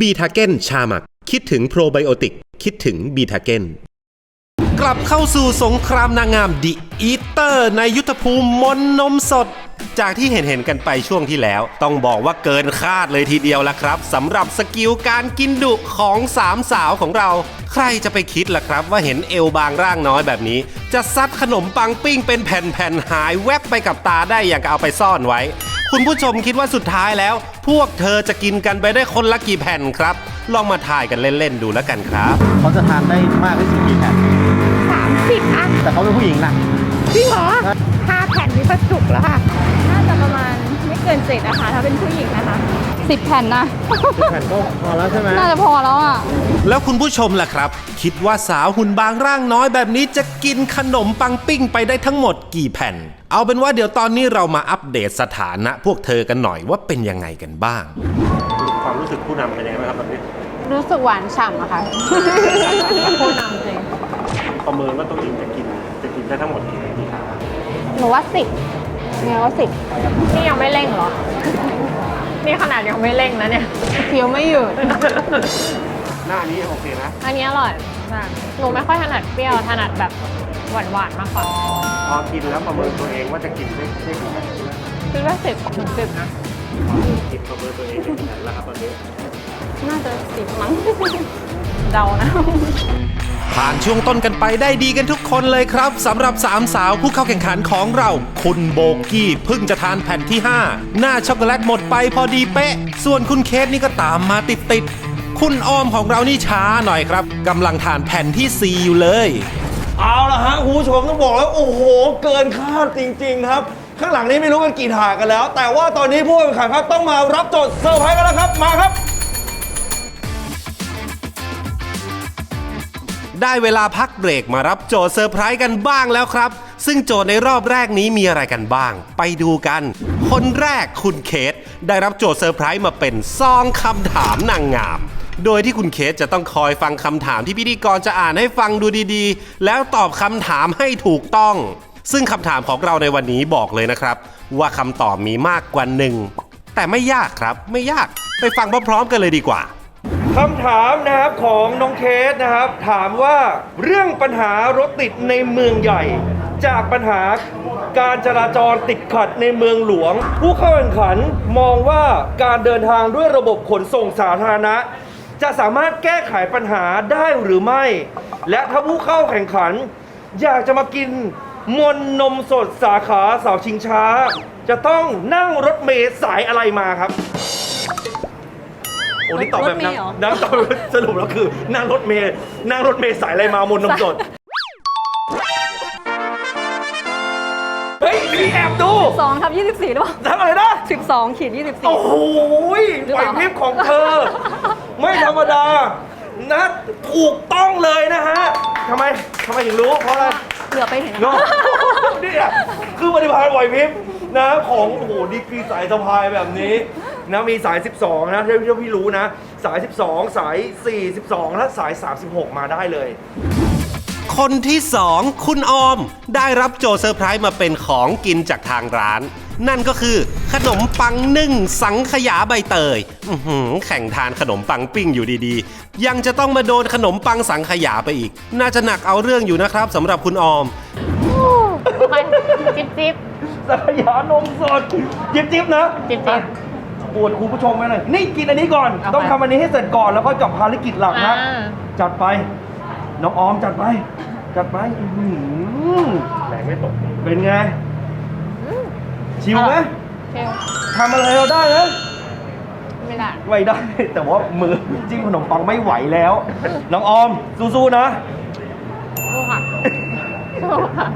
บีทาเกนชาหมัก คิดถึงโปรไบโอติก คิดถึงบีทาเกนกลับเข้าสู่สงครามนางงามดิอีเตอร์ในยุทธภูมิมนนมสด จากที่เห็นเห็นกันไปช่วงที่แล้ว ต้องบอกว่าเกินคาดเลยทีเดียวละครับสำหรับสกิลการกินดุของสามสาวของเรา ใครจะไปคิดล่ะครับว่าเห็นเอวบางร่างน้อยแบบนี้ จะซัดขนมปังปิ้งเป็นแผ่นๆหายแวบไปกับตาได้อย่างกับเอาไปซ่อนไว้ คุณผู้ชมคิดว่าสุดท้ายแล้ว พวกเธอจะกินกันไปได้คนละกี่แผ่นครับ ลองมาถ่ายกันเล่นๆดูแล้วกันครับ เขาจะทานได้มากที่สุดกี่แผ่นสามสิบอะแต่เขาเป็นผู้หญิงนะจริงเหรอห้าแผ่นนี่ก็จุกแล้วค่ะ เกินเจ็ดนะคะ ถ้าเป็นผู้หญิงนะคะสิบแผ่นนะสิบแผ่นก็พอแล้วใช่ไหมน่าจะพอแล้วอะแล้วคุณผู้ชมล่ะครับ คิดว่าสาวหุ่นบางร่างน้อยแบบนี้จะกินขนมปังปิ้งไปได้ทั้งหมดกี่แผ่น เอาเป็นว่าเดี๋ยวตอนนี้เรามาอัปเดตสถานะ พวกเธอกันหน่อยว่าเป็นยังไงกันบ้าง ความรู้สึกผู้นำเป็นยังไงบ้างครับตอนนี้รู้สึกหวานฉ่ำอะค่ะผู้นำจริงประเมินว่าตัวเองจะกินจะกินได้ทั้งหมดกี่กี่ขาหนูว่าสิบ ไงว่าสิบนี่ยังไม่เร่งเหรอ นี่ขนาดยังไม่เร่งนะเนี่ยเคี้ยวไม่หยุด หน้านี้โอเคนะอันนี้อร่อยมากหนูไม่ค่อยถนัดเปรี้ยว ถนัดแบบหวานๆมากกว่าพอกินแล้วประเมินตัวเองว่าจะกินได้ได้กี่แผ่นคิดว่าสิบถึงสิบนะ กินประเมินตัวเองได้กี่แผ่นแล้วครับตอนนี้ น่าจะสิบมั้ง เดานะ ผ่านช่วงต้นกันไปได้ดีกันทุกคนเลยครับสำหรับสามสาวผู้เข้าแข่งขันของเรา คุณโบกี้เพิ่งจะทานแผ่นที่ 5 หน้าช็อกโกแลตหมดไปพอดีเป๊ะ ส่วนคุณเคสนี่ก็ตามมาติดติดๆคุณออมของเรานี่ช้าหน่อยครับกำลังทานแผ่นที่ 4 อยู่เลย เอาละฮะคุณผู้ชมต้องบอกแล้วโอ้โห เกินคาดจริง ๆ ครับ ข้างหลังนี้ไม่รู้กันกี่ถาดกันแล้ว แต่ว่าตอนนี้ผู้แข่งขันครับต้องมารับโจทย์เซอร์ไพรส์กันแล้วครับมาครับ ได้เวลาพักเบรกมารับโจทย์เซอร์ไพรส์กันบ้างแล้วครับ ซึ่งโจทย์ในรอบแรกนี้มีอะไรกันบ้าง ไปดูกัน คนแรกคุณเคสได้รับโจทย์เซอร์ไพรส์มาเป็นซองคำถามนางงาม โดยที่คุณเคสจะต้องคอยฟังคำถามที่พิธีกรจะอ่านให้ฟังดูดีๆ แล้วตอบคำถามให้ถูกต้อง ซึ่งคำถามของเราในวันนี้บอกเลยนะครับ ว่าคำตอบมีมากกว่าหนึ่งแต่ไม่ยากครับไม่ยากไปฟังพร้อมๆกันเลยดีกว่า คำถามนะครับของน้องเคสนะครับ ถามว่าเรื่องปัญหารถติดในเมืองใหญ่ จากปัญหาการจราจรติดขัดในเมืองหลวง ผู้เข้าแข่งขันมองว่าการเดินทางด้วยระบบขนส่งสาธารณะ จะสามารถแก้ไขปัญหาได้หรือไม่ และถ้าผู้เข้าแข่งขัน อยากจะมากินมวลนมสดสาขาเสาชิงช้า จะต้องนั่งรถเมล์สายอะไรมาครับ โอ้นี่ตอบแบบนั่งนั่งตอบสรุปแล้วคือนั่งรถเมล์นั่งรถเมล์สายอะไรมามนต์นมสดเฮ้ยมีแอบดูสองทับยี่สิบสี่หรือเปล่าทำอะไรนะ สิบสองขีดยี่สิบสี่ โอ้โหไหวพริบของเธอ ไม่ธรรมดา นะถูกต้องเลยนะฮะทำไมทำไมถึงรู้เพราะอะไร เหลือไปเห็นเนาะเนี่ยคือปฏิภาณไหวพริบนะของโอ้โหดีกรีสายสะพายแบบนี้ นะมีสาย 12 นะที่ที่พี่รู้นะ สาย 12 สาย 42 และสาย 36 มาได้เลยคนที่ 2 คุณออม ได้รับโจทย์เซอร์ไพรส์มาเป็นของกินจากทางร้าน นั่นก็คือขนมปังนึ่งสังขยาใบเตยอื้อหือแข่งทานขนมปังปิ้งอยู่ดีๆ ยังจะต้องมาโดนขนมปังสังขยาไปอีก น่าจะหนักเอาเรื่องอยู่นะครับสำหรับคุณออมโอเคจิ๊บจิ๊บสักยานมสดจิบจิบนะจิ๊บจิ๊บ ปวดคุณผู้ชมไปหน่อยนี่กินอันนี้ก่อน เอาไป ต้องทำอันนี้ให้เสร็จก่อนแล้วก็กลับภารกิจหลักนะ อ่าจัดไป น้องออมจัดไป จัดไปอื้อหือแรงไม่ตกเป็นไงชิวไหมเร็วทำอะไรเราได้นะไม่ได้ ไม่ได้ แต่ว่ามือจิ้มขนมปังไม่ไหวแล้ว น้องออมสู้ๆนะ สู้ค่ะสู้ค่ะ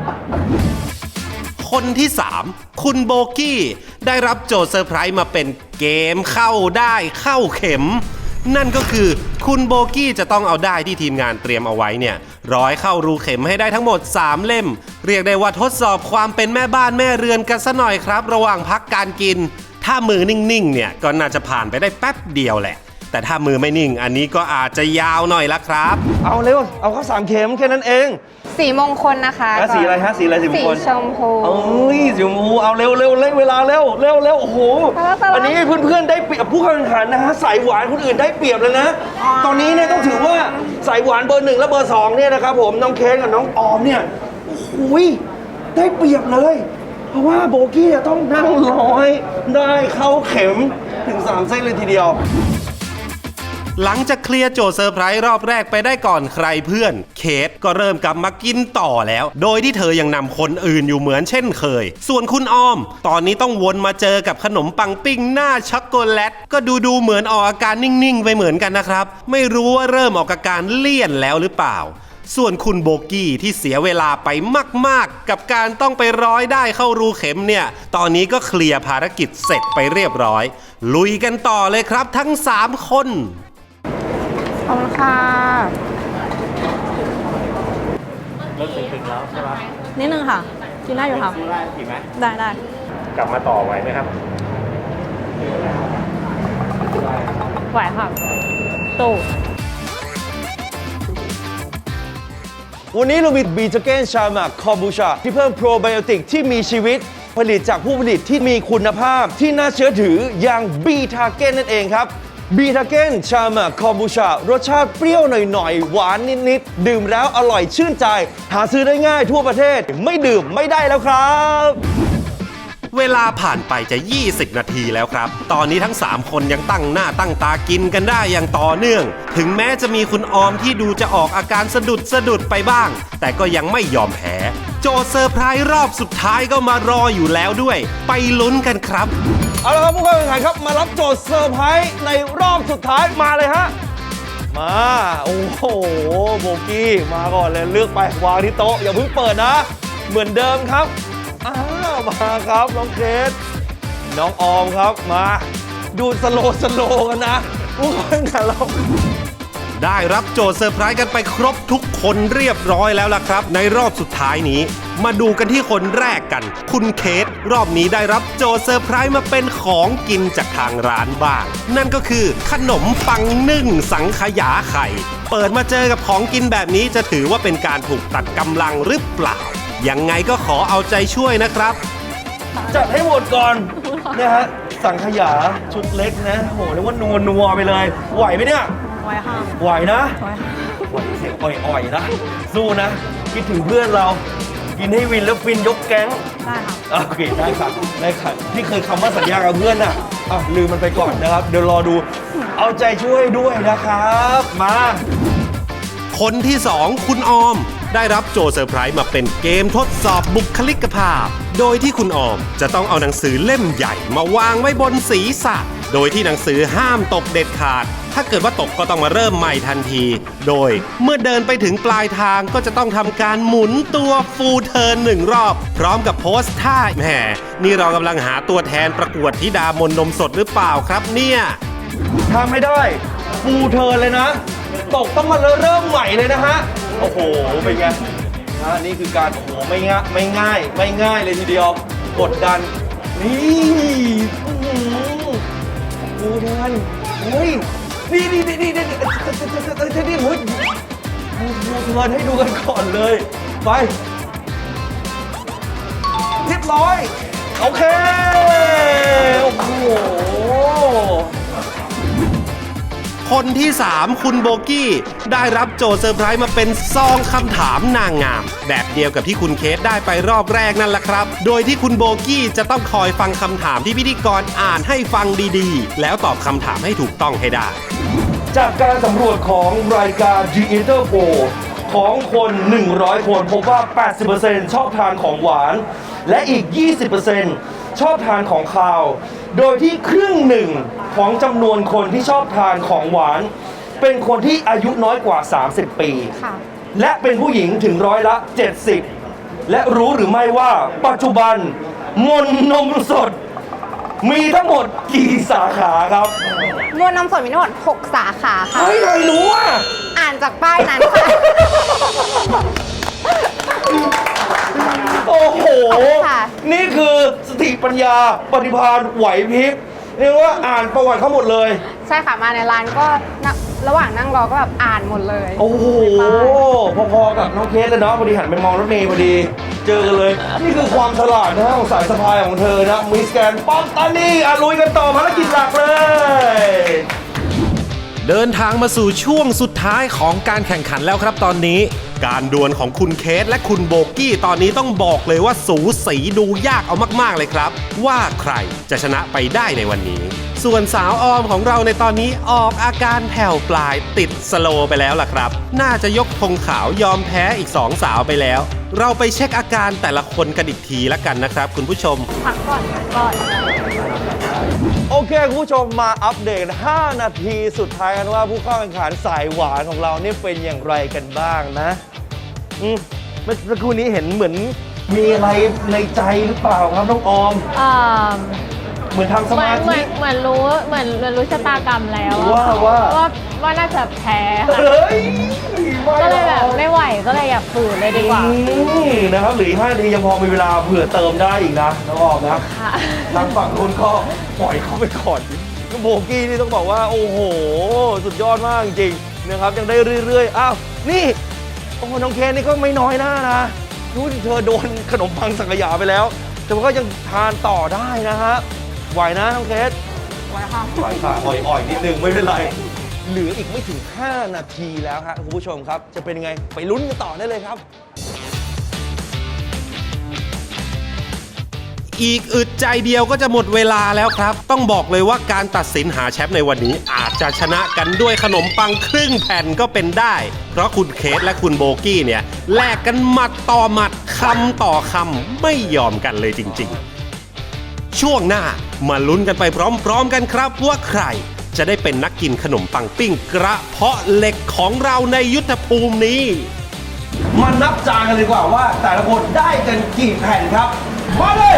คนที่ 3 คุณโบกี้ ได้รับโจทย์เซอร์ไพรส์มาเป็นเกมเข้าได้เข้าเข็ม นั่นก็คือคุณโบกี้จะต้องเอาได้ที่ทีมงานเตรียมเอาไว้เนี่ยร้อยเข้ารูเข็มให้ได้ทั้งหมด 3 เล่ม เรียกได้ว่าทดสอบความเป็นแม่บ้านแม่เรือนกันซะหน่อยครับ ระหว่างพักการกิน ถ้ามือนิ่งๆเนี่ยก็น่าจะผ่านไปได้แป๊บเดียวแหละ แต่ถ้ามือไม่นิ่ง อันนี้ก็อาจจะยาวหน่อยละครับ เอาเร็ว เอาเข้าสามเข็มแค่นั้นเองสีมงคลนะคะอะสีอะไรฮะสีอะไรสีมงคลสีชมพูเอ้ยสีชมพูเอาเร็วเร็วเร่งเวลาเร็วเร็วเร็วโอ้โหไปแล้วไปแล้วอันนี้เพื่อนๆได้เปรียบผู้แข่งขันนะฮะสายหวานคนอื่นได้เปรียบเลยนะ ตอนนี้เนี่ยต้องถือว่าสายหวานเบอร์หนึ่งและเบอร์สองเนี่ยนะครับผมน้องเคนกับน้องออมเนี่ยโอ้โหได้เปรียบเลย เพราะว่าโบกี้จะต้องนั่งร้อยได้เข้าเข็มถึงสามเส้นเลยทีเดียว หลังจากเคลียร์โจทย์เซอร์ไพรส์รอบแรกไปได้ก่อนใครเพื่อน เคทก็เริ่มกลับมากินต่อแล้ว โดยที่เธอยังนำคนอื่นอยู่เหมือนเช่นเคย ส่วนคุณออม ตอนนี้ต้องวนมาเจอกับขนมปังปิ้งหน้าช็อกโกแลต ก็ดูดูเหมือนออกอาการนิ่งๆ ไปเหมือนกันนะครับ ไม่รู้ว่าเริ่มออกอาการเลี่ยนแล้วหรือเปล่าส่วนคุณโบกี้ที่เสียเวลาไปมาก ๆ กับการต้องไปร้อยได้เข้ารูเข็มเนี่ย ตอนนี้ก็เคลียร์ภารกิจเสร็จไปเรียบร้อย ลุยกันต่อเลยครับทั้งสามคน ขอบคุณค่ะเริ่มตึงๆแล้วใช่ไหมนิดนึงค่ะ กินได้อยู่ค่ะสู้ได้กี่ไหมได้ได้กลับมาต่อไหวไหมครับ ไหวค่ะตู้ วันนี้เรามีบีจเกนชามาคอบูชาที่เพิ่มโปรไบโอติกที่มีชีวิต ผลิตจากผู้ผลิตที่มีคุณภาพที่น่าเชื่อถืออย่างบีทาเกนนั่นเองครับ บีทาเกนชามาคอมบูชารสชาติเปรี้ยวหน่อยๆ หวานนิดๆ ดื่มแล้วอร่อยชื่นใจ หาซื้อได้ง่ายทั่วประเทศไม่ดื่มไม่ได้แล้วครับ เวลาผ่านไปจะ 20 นาทีแล้วครับ ตอนนี้ทั้ง 3 คนยังตั้งหน้าตั้งตากินกันได้อย่างต่อเนื่อง ถึงแม้จะมีคุณออมที่ดูจะออกอาการสะดุดสะดุดไปบ้าง แต่ก็ยังไม่ยอมแพ้ จทย์เซอร์ไพรส์รอบสุดท้ายก็มารออยู่แล้วด้วย ไปลุ้นกันครับ เอาละครับผู้เข้าแข่งขันครับมารับโจทย์เซอร์ไพรส์ในรอบสุดท้ายมาเลยฮะ มา โอ้โหโบกี้มาก่อนเลยเลือกไปวางที่โต๊ะอย่าเพิ่งเปิดนะ เหมือนเดิมครับอ้าวมาครับน้องเคสน้องออมครับมา ดูสโลสโลกันนะผู้เข้าแข่งขันเรา ได้รับโจทย์เซอร์ไพรส์กันไปครบทุกคนเรียบร้อยแล้วล่ะครับ ในรอบสุดท้ายนี้ มาดูกันที่คนแรกกัน คุณเคสรอบนี้ได้รับโจทย์เซอร์ไพรส์มาเป็นของกินจากทางร้านบ้าง นั่นก็คือขนมปังนึ่งสังขยาไข่ เปิดมาเจอกับของกินแบบนี้จะถือว่าเป็นการถูกตัดกำลังหรือเปล่า ยังไงก็ขอเอาใจช่วยนะครับ จัดให้หมดก่อนเนี่ยฮะสังขยาชุดเล็กนะโหเรียกว่านัวนัวๆไปเลย ไหวไหมเนี่ย ไหวค่ะไหวนะไหวค่ะไหวเสียงอ่อยๆนะ สู้นะ คิดถึงเพื่อนเรา กินให้วินแล้วฟินยกแก๊ง ได้ค่ะ โอเคได้ครับได้ครับที่เคยคำว่าสัญญากับเพื่อนน่ะอะลืมมันไปก่อนนะครับ เดี๋ยวรอดู เอาใจช่วยด้วยนะครับ มา คนที่ 2 คุณออม ได้รับโจทย์เซอร์ไพรส์มาเป็นเกมทดสอบบุคลิกภาพ โดยที่คุณออมจะต้องเอาหนังสือเล่มใหญ่มาวางไว้บนศีรษะ โดยที่หนังสือห้ามตกเด็ดขาด ถ้าเกิดว่าตกก็ต้องมาเริ่มใหม่ทันที โดยเมื่อเดินไปถึงปลายทางก็จะต้องทำการหมุนตัวฟูเทิร์นหนึ่งรอบ พร้อมกับโพสท่าแหมนี่เรากำลังหาตัวแทนประกวดธิดามนนมสดหรือเปล่าครับเนี่ยถ้าไม่ได้ฟูเทิร์นเลยนะ ตกต้องมาเริ่มใหม่เลยนะฮะโอ้โหเป็นไงนะนี่คือการโอ้โหไม่ง่ายไม่ง่าย ไม่ง่ายเลยทีเดียวกดดันนี่ อ้เดินโอ้ยนี่นี่นี่นี่นี่นี่นี่โอ้ยดูเงินให้ดูกันก่อนเลย ไปเรียบร้อย โอเค โอ้โห คนที่ 3 คุณโบกี้ ได้รับโจทย์เซอร์ไพรส์มาเป็นซองคำถามนางงาม แบบเดียวกับที่คุณเคสได้ไปรอบแรกนั่นแหละครับ โดยที่คุณโบกี้จะต้องคอยฟังคำถามที่พิธีกรอ่านให้ฟังดีๆ แล้วตอบคำถามให้ถูกต้องให้ได้ จากการสำรวจของรายการ The Eater Poll ของคน 100 คนพบว่า 80%ชอบทานของหวาน และอีก 20%ชอบทานของคาว โดยที่ครึ่งหนึ่ง ของจำนวนคนที่ชอบทานของหวาน เป็นคนที่อายุน้อยกว่า 30 ปี ค่ะ และเป็นผู้หญิงถึงร้อยละ 70 และรู้หรือไม่ว่าปัจจุบัน มนนมสด มีทั้งหมดกี่สาขาครับมวลน้ำสดมีทั้งหมด6สาขาค่ะ เฮ้ยทำไมรู้อะ อ่านจากป้ายนั้นค่ะ โอ้โหค่ะ นี่คือสติปัญญาปฏิภาณไหวพริบ เรียกว่าอ่านประวัติเขาหมดเลย ใช่ค่ะมาในร้านก็นั่งระหว่างนั่งรอก็แบบอ่านหมดเลยโอ้โหพอๆกับน้องเคสเลยเนาะพอดีหันไปมองรถเมย์พอดี เจอกันเลย นี่คือความฉลาดนะของสายสะพายของเธอนะมิสแกนปังตานีอะลุยกันต่อภารกิจหลักเลย เดินทางมาสู่ช่วงสุดท้ายของการแข่งขันแล้วครับตอนนี้ การดวลของคุณเคสและคุณโบกี้ตอนนี้ต้องบอกเลยว่าสูสีดูยากเอามากๆเลยครับ ว่าใครจะชนะไปได้ในวันนี้ ส่วนสาวออมของเราในตอนนี้ออกอาการแผ่วปลายติดสโลไปแล้วล่ะครับ น่าจะยกธงขาวยอมแพ้อีกสองสาวไปแล้ว เราไปเช็คอาการแต่ละคนกันอีกทีละกันนะครับ คุณผู้ชมพักก่อนพักก่อน โอเค คุณผู้ชมมาอัปเดต 5 นาทีสุดท้ายกันว่าผู้เข้าแข่งขันสายหวานของเราเนี่ยเป็นอย่างไรกันบ้างนะ อืมเมื่อสักครู่นี้เห็นเหมือนมีอะไรในใจหรือเปล่าครับน้องออม เอ่อเหมือนทำสเหมือมานเหมืธิ อนเหมือนรู้เหมือนเหมือนรู้ชะตากรรมแล้วอะว่าว่า ว่าว่าน่าจะแพ้ค่ะ เฮ้ยไม่ ก็เลยหรแบอบไม่ไหวก็เลยอยากฝืนเลยดีกว่า นี่นะครับเหรืออก5นาทียังพอมีเวลาเผื่อเติมได้อีกนะน้องออมนะค่ะ ทางฝั่งคุณก็ปล่อยเขาไปก่อนโบกี้นี่ต้องบอกว่าโอ้โห สุดยอดมากจริงๆนะครับยังได้เรื่อยๆอ้าวนี่โอ้โหน้องเคนนี่ก็ไม่น้อยหน้านะดูสิเธอโดนขนมปังสังขยาไปแล้ว แต่ว่าก็ยังทานต่อได้นะฮะไหวนะน้องเคส ไหวค่ะ ไหวค่ะอ่อยๆนิดนึงไม่เป็นไร เหลืออีกไม่ถึง 5 นาทีแล้วฮะคุณผู้ชมครับ จะเป็นยังไงไปลุ้นกันต่อได้เลยครับ อีกอึดใจเดียวก็จะหมดเวลาแล้วครับ ต้องบอกเลยว่าการตัดสินหาแชมป์ในวันนี้อาจจะชนะกันด้วยขนมปังครึ่งแผ่นก็เป็นได้ เพราะคุณเคสและคุณโบกี้เนี่ยแลกกันหมัดต่อหมัดคำต่อคำไม่ยอมกันเลยจริง ๆ ช่วงหน้ามาลุ้นกันไปพร้อม ๆ กันครับว่าใคร จะได้เป็นนักกินขนมปังปิ้งกระเพาะเหล็กของเราในยุทธภูมินี้ มานับจานกันเลยดีกว่าว่าแต่ละคนได้กันกี่แผ่นครับ มาเลย